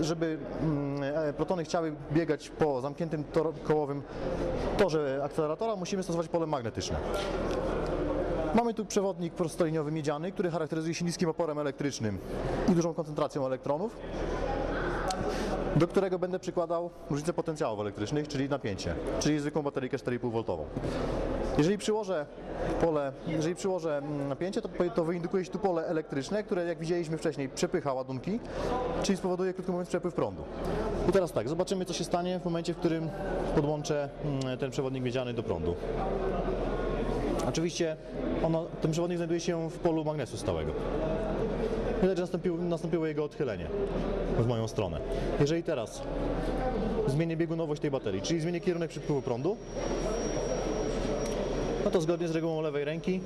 żeby mm, e, protony chciały biegać po zamkniętym tor- kołowym torze akceleratora, musimy stosować pole magnetyczne. Mamy tu przewodnik prostoliniowy miedziany, który charakteryzuje się niskim oporem elektrycznym i dużą koncentracją elektronów, do którego będę przykładał różnicę potencjałów elektrycznych, czyli napięcie, czyli zwykłą bateryjkę 4,5V. Jeżeli przyłożę pole, jeżeli przyłożę mm, napięcie, to, to wyindukuje się tu pole elektryczne, które jak widzieliśmy wcześniej przepycha ładunki, czyli spowoduje krótko mówiąc przepływ prądu. I teraz tak, zobaczymy co się stanie w momencie, w którym podłączę mm, ten przewodnik miedziany do prądu. Oczywiście ono, ten przewodnik znajduje się w polu magnesu stałego. Widać, że nastąpiło, nastąpiło jego odchylenie w moją stronę. Jeżeli teraz zmienię biegunowość tej baterii, czyli zmienię kierunek przepływu prądu, no to zgodnie z regułą lewej ręki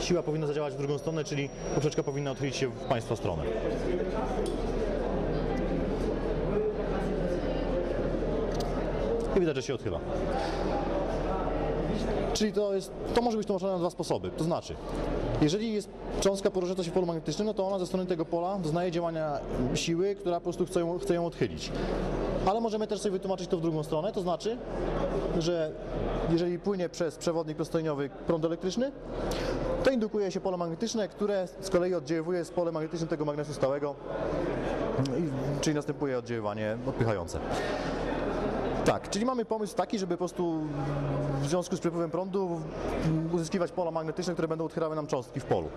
siła powinna zadziałać w drugą stronę, czyli poprzeczka powinna odchylić się w Państwa stronę. I widać, że się odchyla. Czyli to, jest, to może być tłumaczone na dwa sposoby. To znaczy, jeżeli jest cząstka poruszająca się w polu magnetycznym, no to ona ze strony tego pola doznaje działania siły, która po prostu chce ją, chce ją odchylić. Ale możemy też sobie wytłumaczyć to w drugą stronę, to znaczy, że jeżeli płynie przez przewodnik prostoliniowy prąd elektryczny, to indukuje się pole magnetyczne, które z kolei oddziałuje z polem magnetycznym tego magnesu stałego, czyli następuje oddziaływanie odpychające. Tak, czyli mamy pomysł taki, żeby po prostu w związku z przepływem prądu uzyskiwać pola magnetyczne, które będą odchylały nam cząstki w polu.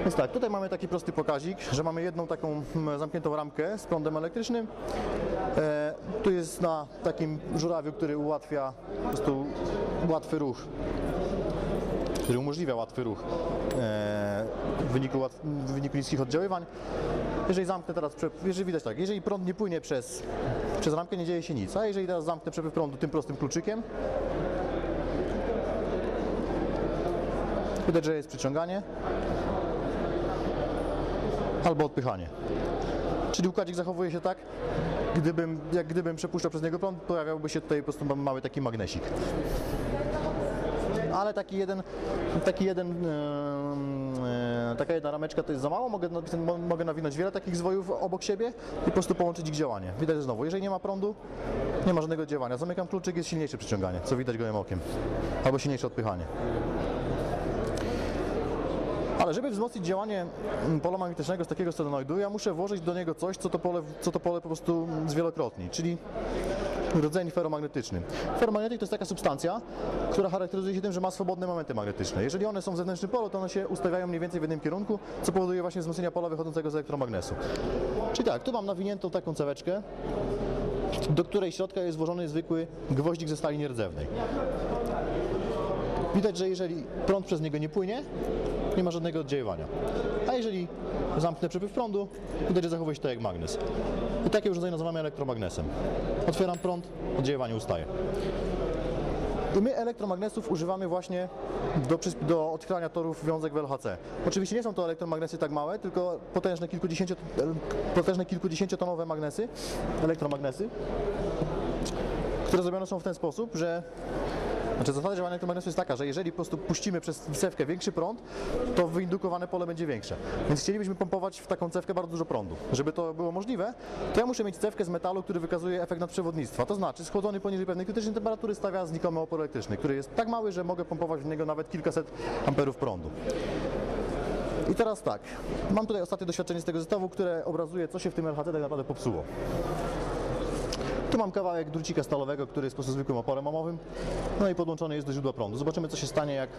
Więc tak, tutaj mamy taki prosty pokazik, że mamy jedną taką zamkniętą ramkę z prądem elektrycznym. E, tu jest na takim żurawiu, który ułatwia po prostu łatwy ruch który umożliwia łatwy ruch e, w, wyniku, w wyniku niskich oddziaływań. Jeżeli zamknę teraz, jeżeli widać tak, jeżeli prąd nie płynie przez, przez ramkę, nie dzieje się nic, a jeżeli teraz zamknę przepływ prądu tym prostym kluczykiem, widać, że jest przyciąganie albo odpychanie. Czyli układzik zachowuje się tak, gdybym, jak gdybym przepuszczał przez niego prąd, pojawiałby się tutaj po prostu mały taki magnesik ale taki jeden, taki jeden, taka jedna rameczka to jest za mało, mogę, mogę nawinąć wiele takich zwojów obok siebie i po prostu połączyć ich działanie. Widać znowu, jeżeli nie ma prądu, nie ma żadnego działania. Zamykam kluczyk, jest silniejsze przyciąganie, co widać gołym okiem, albo silniejsze odpychanie. Ale żeby wzmocnić działanie mm, pola magnetycznego z takiego solenoidu, ja muszę włożyć do niego coś, co to pole, co to pole po prostu zwielokrotni, czyli rdzeń feromagnetyczny. Feromagnetyk to jest taka substancja, która charakteryzuje się tym, że ma swobodne momenty magnetyczne. Jeżeli one są w zewnętrznym polu, to one się ustawiają mniej więcej w jednym kierunku, co powoduje właśnie wzmocnienia pola wychodzącego z elektromagnesu. Czyli tak, tu mam nawiniętą taką ceweczkę, do której środka jest włożony zwykły gwoździk ze stali nierdzewnej. Widać, że jeżeli prąd przez niego nie płynie, nie ma żadnego oddziaływania. A jeżeli zamknę przepływ prądu, widać, że zachowuje się to jak magnes. I takie urządzenie nazywamy elektromagnesem. Otwieram prąd, oddziaływanie ustaje. I my elektromagnesów używamy właśnie do, do odchylania torów wiązek w LHC. Oczywiście nie są to elektromagnesy tak małe, tylko potężne, kilkudziesięcio, potężne kilkudziesięciotonowe magnesy, elektromagnesy, które zrobione są w ten sposób, że znaczy zasada działania elektromagnesu jest taka, że jeżeli po prostu puścimy przez cewkę większy prąd, to wyindukowane pole będzie większe. Więc chcielibyśmy pompować w taką cewkę bardzo dużo prądu. Żeby to było możliwe, to ja muszę mieć cewkę z metalu, który wykazuje efekt nadprzewodnictwa. To znaczy schłodzony poniżej pewnej krytycznej temperatury stawia znikomy opór elektryczny, który jest tak mały, że mogę pompować w niego nawet kilkaset amperów prądu. I teraz tak, mam tutaj ostatnie doświadczenie z tego zestawu, które obrazuje, co się w tym LHC tak naprawdę popsuło. Tu mam kawałek drucika stalowego, który jest po prostu zwykłym oporem omowym, no i podłączony jest do źródła prądu. Zobaczymy, co się stanie, jak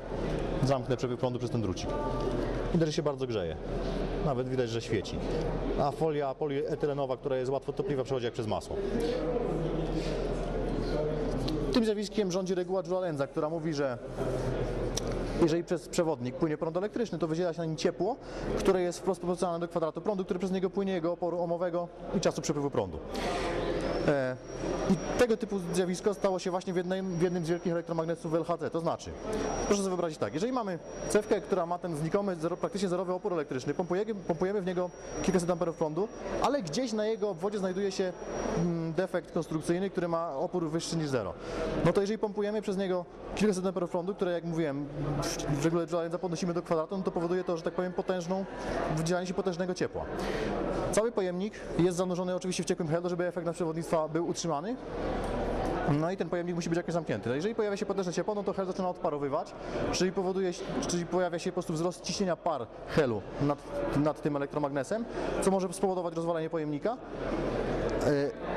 zamknę przepływ prądu przez ten drucik. Widać, że się bardzo grzeje. Nawet widać, że świeci. A folia polietylenowa, która jest łatwo topliwa, przechodzi jak przez masło. Tym zjawiskiem rządzi reguła Joule-Lenza, która mówi, że jeżeli przez przewodnik płynie prąd elektryczny, to wydziela się na nim ciepło, które jest wprost proporcjonalne do kwadratu prądu, który przez niego płynie, jego oporu omowego i czasu przepływu prądu. E, I tego typu zjawisko stało się właśnie w jednym, w jednym z wielkich elektromagnetów w LHC. To znaczy, proszę sobie wyobrazić tak, jeżeli mamy cewkę, która ma ten znikomy, zero, praktycznie zerowy opór elektryczny, pompujemy, pompujemy w niego kilkaset amperów prądu, ale gdzieś na jego obwodzie znajduje się mm, defekt konstrukcyjny, który ma opór wyższy niż zero. No to jeżeli pompujemy przez niego kilkaset amperów prądu, które jak mówiłem, w- regule Joulesa podnosimy do kwadratu, no to powoduje to, że tak powiem, potężną, wydzielanie się potężnego ciepła. Cały pojemnik jest zanurzony oczywiście w ciekłym helu, żeby efekt na przewodnictwa był utrzymany. No i ten pojemnik musi być jakoś zamknięty. No jeżeli pojawia się potężne ciepło, no to hel zaczyna odparowywać, czyli powoduje, czyli pojawia się po prostu wzrost ciśnienia par helu nad, nad tym elektromagnesem, co może spowodować rozwalenie pojemnika.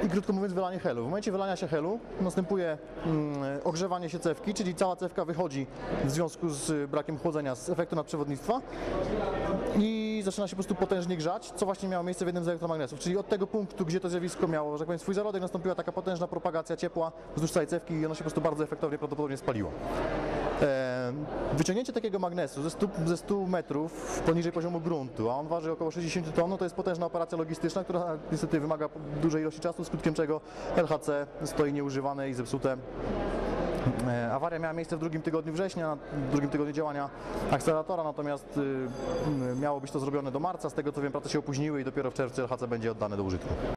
E, I krótko mówiąc, wylanie helu. W momencie wylania się helu następuje mm, ogrzewanie się cewki, czyli cała cewka wychodzi w związku z brakiem chłodzenia z efektu nadprzewodnictwa i zaczyna się po prostu potężnie grzać, co właśnie miało miejsce w jednym z elektromagnesów. Czyli od tego punktu, gdzie to zjawisko miało, że tak powiem, swój zarodek, nastąpiła taka potężna propagacja ciepła wzdłuż całej cewki i ono się po prostu bardzo efektownie prawdopodobnie spaliło. E, Wyciągnięcie takiego magnesu ze 100, ze 100 metrów poniżej poziomu gruntu, a on waży około 60 ton, no to jest potężna operacja logistyczna, która niestety wymaga dużej ilości czasu, skutkiem czego LHC stoi nieużywane i zepsute. E, Awaria miała miejsce w drugim tygodniu września, w drugim tygodniu działania akceleratora, natomiast y, miało być to zrobione do marca. Z tego co wiem, prace się opóźniły i dopiero w czerwcu LHC będzie oddane do użytku.